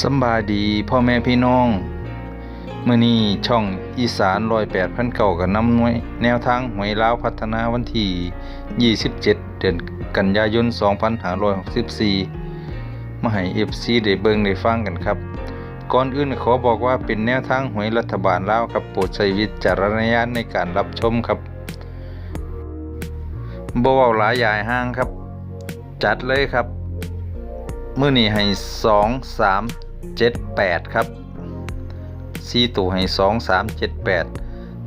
สบายดีพ่อแม่พี่น้องเมื่อนี้ช่องอีสานรอยแปดพันเก่ากับน้ำหน่วย แนวทางหวยลาวพัฒนาวันที่ 27 เดือนกันยายน 2564 มาให้ FC ได้เบิ่งได้ฟังกันครับ ก่อนอื่นขอบอกว่าเป็นแนวทางหวยรัฐบาลลาวครับโปรดใช้วิจารณญาณในการรับชมครับบ่เว้าหลายยายห้างครับ จัดเลยครับ มื่อนี้ให้สองสามเจ็ดแปดครับสี่ตัวให้สองสามเจ็ดแปด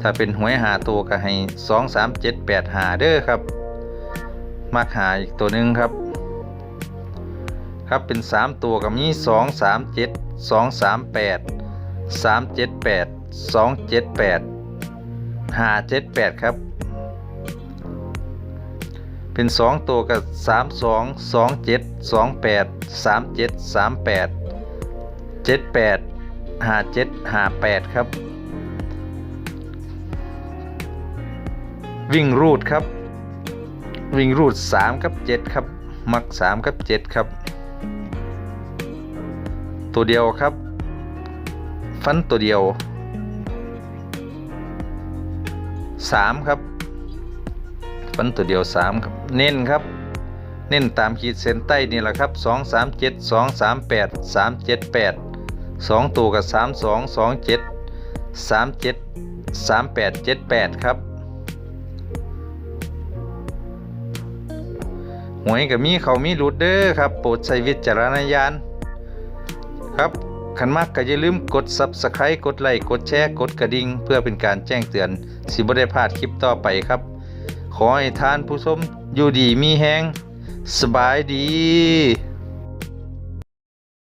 ถ้าเป็นหวยหาตัวก็ให้สองสามเจ็ดแปดหาเด้อครับมักหาอีกตัวหนึ่งครับ ครับเป็นสามตัวกับนี้สองสามเจ็ดสองสามแปดสามเจ็ดแปดสองเจ็ดแปดหาเจ็ดแปดครับ เป็นสองตัวกับสามสองสองเจ็ดสองแปดสามเจ็ดสามแปดเจ็ดแปดห้าเจ็ดห้าแปดครับ วิ่งรูดครับ วิ่งรูดสามกับเจ็ดครับ มักสามกับเจ็ดครับ ตัวเดียวครับ ฟันตัวเดียวสามครับ ฟันตัวเดียวสามครับเน้นครับ เน้นตามขีดเส้นใต้นี่แหละครับสองสามเจ็ดสองสามแปดสามเจ็ดแปดสองตัวกับสามสองสองเจ็ดสามเจ็ดสามแปดเจ็ดแปดครับหวยกับมีเขามีรูดเด้อครับโปรดใช้วิจารณญาณครับขันมากก็อย่าลืมกด Subscribe กดไลค์กดแชร์กดกระดิ่งเพื่อเป็นการแจ้งเตือน สิบ่ได้พลาดคลิปต่อไปครับ ขอให้ท่านผู้ชมอยู่ดีมีแห้งสบายดี